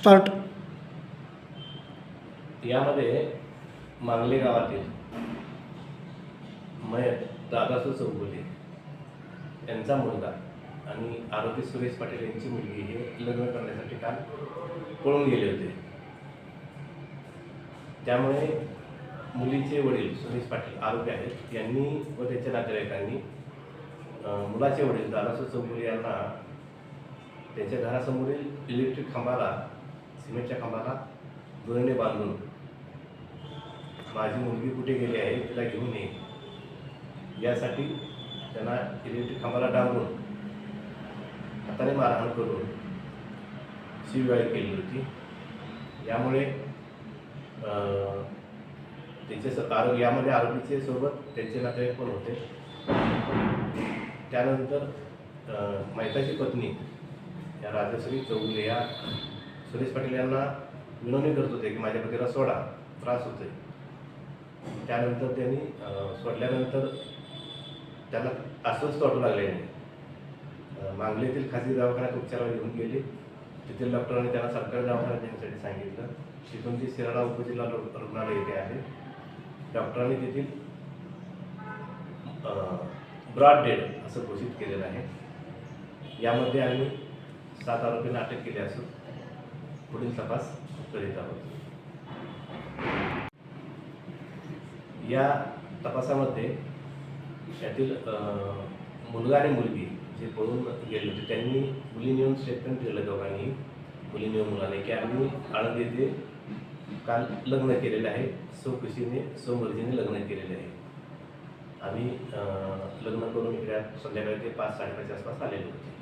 Start यामध्ये मांगले गावातील मयत दादासू चौगुले यांचा मुलगा आणि आरोपी सुरेश पाटील यांची मुलगी हे लग्न करण्यासाठी काल पळून गेले होते. त्यामुळे मुलीचे वडील सुरेश पाटील आरोपी आहेत. यांनी व त्यांच्या नातेवाईकांनी मुलाचे वडील दादासू चौगुले यांना त्यांच्या घरासमोरील इलेक्ट्रिक खांबाला सिमेंटच्या खांबाला दोन्हीने बांधून माझी मुलगी कुठे गेली आहे तिला घेऊन ये. यासाठी त्यांना इलेक्ट्रिक खांबाला डांबून हाताने मारहाण करून शिवगाळी केली होती. यामुळे अं, त्यांचे स- आरो यामध्ये आरोपीचे सोबत त्यांचे नातेवाईक पण होते. त्यानंतर मैताची पत्नी या राजश्री चौगुले या सुरेश पाटील यांना विनवणी करत होते की माझ्या पतीला सोडा त्रास होतोय. त्यानंतर त्यांनी सोडल्यानंतर त्यांना अस्वस्थ वाटू लागले. मांगलीतील खासगी दवाखान्यात उपचारावर घेऊन गेले. तेथील डॉक्टरांनी त्यांना सरकारी दवाखान्यात देण्यासाठी सांगितलं. तिथून ती शिराडा उपजिल्हा रु- रुग्णालय येथे आहे. डॉक्टरांनी तेथील ब्रॉड डेड असं घोषित केलेलं आहे. यामध्ये आम्ही सात आरोपींना अटक केली असून पुढील तपास करीत आहोत. या तपासामध्ये यातील मुलगा आणि मुलगी जे पळून गेले होते त्यांनी मुलीने येऊन स्टेटमेंट दिलं दोघांनी. मुलीने येऊन मुलाने की आम्ही आळंद येथे काल लग्न केलेलं आहे. स्वखुशीने स्वमर्जीने लग्न केलेले आहे. आम्ही लग्न करून इकडे संध्याकाळी ते पाच साडेपाचच्या आसपास आलेले होते.